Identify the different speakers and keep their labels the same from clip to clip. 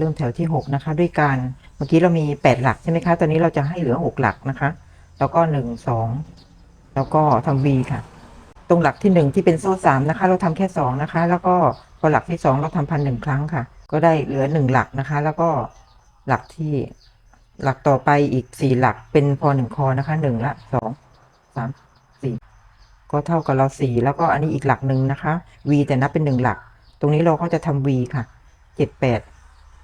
Speaker 1: เริ่มแถวที่หกนะคะ ด้วยการเมื่อกี้เรามีแปดหลักใช่ไหมคะ ตอนนี้เราจะให้เหลือหกหลักนะคะ แล้วก็หนึ่งสองแล้วก็ทำวีค่ะ ตรงหลักที่หนึ่งที่เป็นโซ่สามนะคะ เราทำแค่สองนะคะ แล้วก็พอหลักที่สองเราทำพันหนึ่งครั้งค่ะ ก็ได้เหลือหนึ่งหลักนะคะ แล้วก็หลักที่หลักต่อไปอีกสี่หลักเป็นพอหนึ่งคอนะคะหนึ่งละสองสามสี่ก็เท่ากับเราสี่แล้วก็อันนี้อีกหลักหนึ่งนะคะ v แต่นับเป็นหนึ่งหลัก ตรงนี้เราก็จะทำ v ค่ะเจ็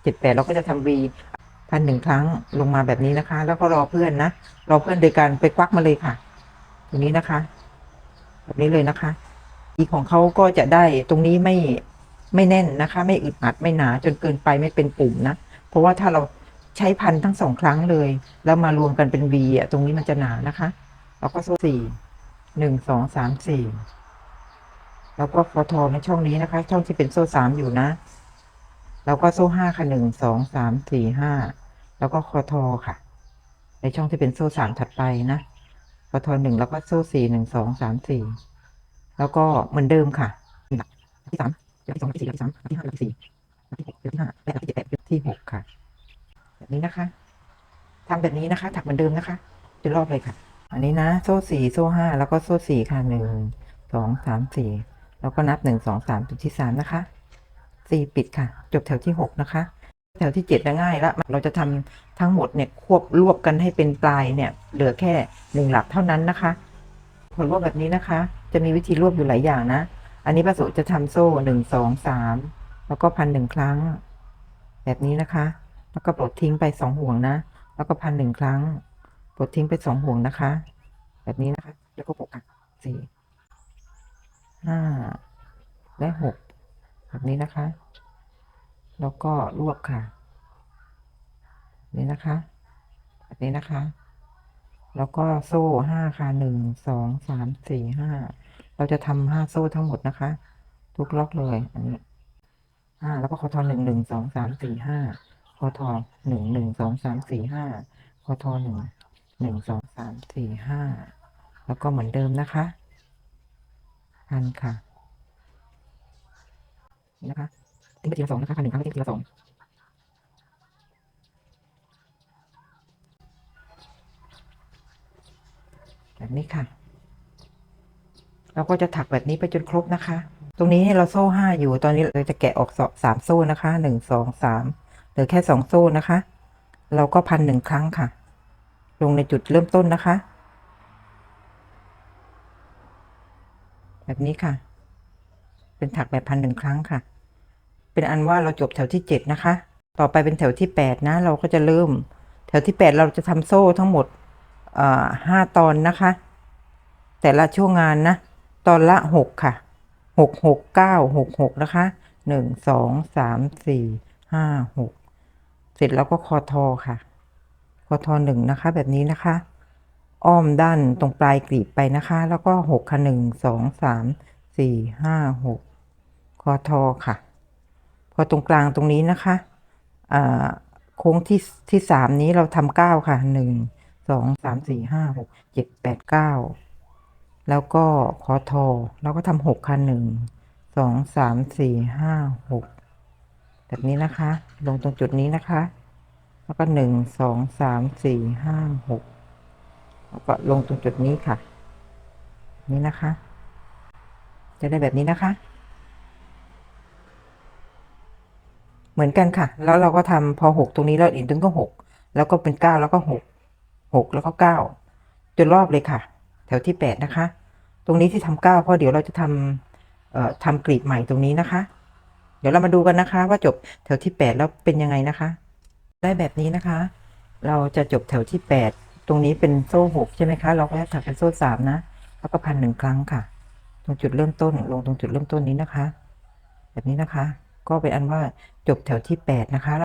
Speaker 1: เจ็ดแปดเราก็จะทำ v พันหนึ่งครั้งลงมาแบบนี้นะคะ แล้วก็รอเพื่อนนะรอเพื่อนโดยการไปควักมาเลยค่ะตรงนี้นะคะ แบบนี้เลยนะคะ อีของเขาก็จะได้ตรงนี้ไม่ไม่แน่นนะคะ ไม่อึดอัดไม่หนาจนเกินไปไม่เป็นปุ่มนะ เพราะว่าถ้าเราใช้พันทั้งสองครั้งเลย แล้วมารวมกันเป็น V อะตรงนี้มันจะหนานะคะ แล้วก็โซ่สี่หนึ่งสองสามสี่แล้วก็คอทอในช่องนี้นะคะ ช่องที่เป็นโซ่สามอยู่นะ แล้วก็โซ่ห้าค่ะหนึ่งสองสามสี่ห้าแล้วก็คอทอค่ะ ในช่องที่เป็นโซ่สามถัดไปนะคอทอหนึ่งแล้วก็โซ่สี่หนึ่งสองสามสี่แล้วก็เหมือนเดิมค่ะหลักที่สามหลักที่สองหลักที่สี่หลักที่สามหลักที่ห้าหลักที่สี่หลักที่หกหลักที่ห้าและหลักที่เจ็ดแปดที่หกค่ะแบบนี้นะคะทำแบบนี้นะคะ ถักเหมือนเดิมนะคะจนรอบเลยค่ะ อันนี้นะ โซ่สี่โซ่ห้าแล้วก็โซ่สี่ค่ะหนึ่งสองสามสี่แล้วก็นับหนึ่งสองสามจุดที่สามนะคะ สี่ปิดค่ะ จบแถวที่หกนะคะ แถวที่เจ็ดง่ายละเราจะทำทั้งหมดเนี่ยควบรวบกันให้เป็นปลายเนี่ยเหลือแค่หนึ่งหลักเท่านั้นนะคะผลรวบแบบนี้นะคะ จะมีวิธีรวบอยู่หลายอย่างนะ อันนี้ประสุจะทำโซ่หนึ่งสองสามแล้วก็พันหนึ่งครั้ง แบบนี้นะคะ แล้วก็ปลดทิ้งไปสองห่วงนะ แล้วก็พันหนึ่งครั้งปลดทิ้งไปสองห่วงนะคะ แบบนี้นะคะ แล้วก็หกอะสี่ห้าและหก แบบนี้นะคะ แล้วก็รวบค่ะ นี่นะคะแบบนี้นะคะ แล้วก็โซ่ห้าค่ะหนึ่งสองสามสี่ห้าเราจะทำห้าโซ่ทั้งหมดนะคะ ทุกล็อกเลยอันนี้ห้าแล้วก็คอทอหนึ่งหนึ่งสองสามสี่ห้าคอทอหนึ่งหนึ่งสองสามสี่ห้าคอทอหนึ่งหนึ่งสองสามสี่ห้าแล้วก็เหมือนเดิมนะคะพันค่ะ นี่นะคะทิ้งไปทีละสองนะคะพันหนึ่งครั้งทิ้งทีละสองแบบนี้ค่ะ เราก็จะถักแบบนี้ไปจนครบนะคะ ตรงนี้เราโซ่ห้าอยู่ตอนนี้เราจะแกะออกสามโซ่นะคะหนึ่งสองสามเหลือแค่สองโซ่นะคะ เราก็พันหนึ่งครั้งค่ะ ลงในจุดเริ่มต้นนะคะ แบบนี้ค่ะ เป็นถักแบบพันหนึ่งครั้งค่ะ เป็นอันว่าเราจบแถวที่เจ็ดนะคะ ต่อไปเป็นแถวที่แปดนะ เราก็จะเริ่ม แถวที่แปดเราจะทำโซ่ทั้งหมดห้าตอนนะคะ แต่ละช่วงงานนะ ตอนละหกค่ะหกหกเก้าหกหกนะคะหนึ่งสองสามสี่ห้าหกเสร็จแล้วก็คอทอค่ะ คอทอหนึ่งนะคะ แบบนี้นะคะอ้อมด้านตรงปลายกลีบไปนะคะ แล้วก็หกค่ะหนึ่งสองสามสี่ห้าหก คอทอค่ะ พอตรงกลางตรงนี้นะคะโค้งที่ที่สามนี้เราทำเก้าค่ะหนึ่งสองสามสี่ห้าหกเจ็ดแปดเก้าแล้วก็คอทอแล้วก็ทำหกค่ะหนึ่งสองสามสี่ห้าหกแบบนี้นะคะ ลงตรงจุดนี้นะคะ แล้วก็หนึ่งสองสามสี่ห้าหกแล้วก็ลงตรงจุดนี้ค่ะ นี่นะคะ จะได้แบบนี้นะคะ เหมือนกันค่ะ แล้วเราก็ทำพอหกตรงนี้แล้วอีกตรงก็หกแล้วก็เป็นเก้าแล้วก็หกหกแล้วก็เก้าจนรอบเลยค่ะ แถวที่แปดนะคะ ตรงนี้ที่ทำเก้าเพราะเดี๋ยวเราจะทำเอ่อทำกลีบใหม่ตรงนี้นะคะ เดี๋ยวเรามาดูกันนะคะ ว่าจบแถวที่แปดแล้วเป็นยังไงนะคะ ได้แบบนี้นะคะ เราจะจบแถวที่แปดตรงนี้เป็นโซ่หกใช่ไหมคะ เราก็ถักเป็นโซ่สามนะ แล้วก็พันหนึ่งครั้งค่ะ ตรงจุดเริ่มต้นลงตรงจุดเริ่มต้นนี้นะคะ แบบนี้นะคะ ก็เป็นอันว่าจบแถวที่แปดนะคะ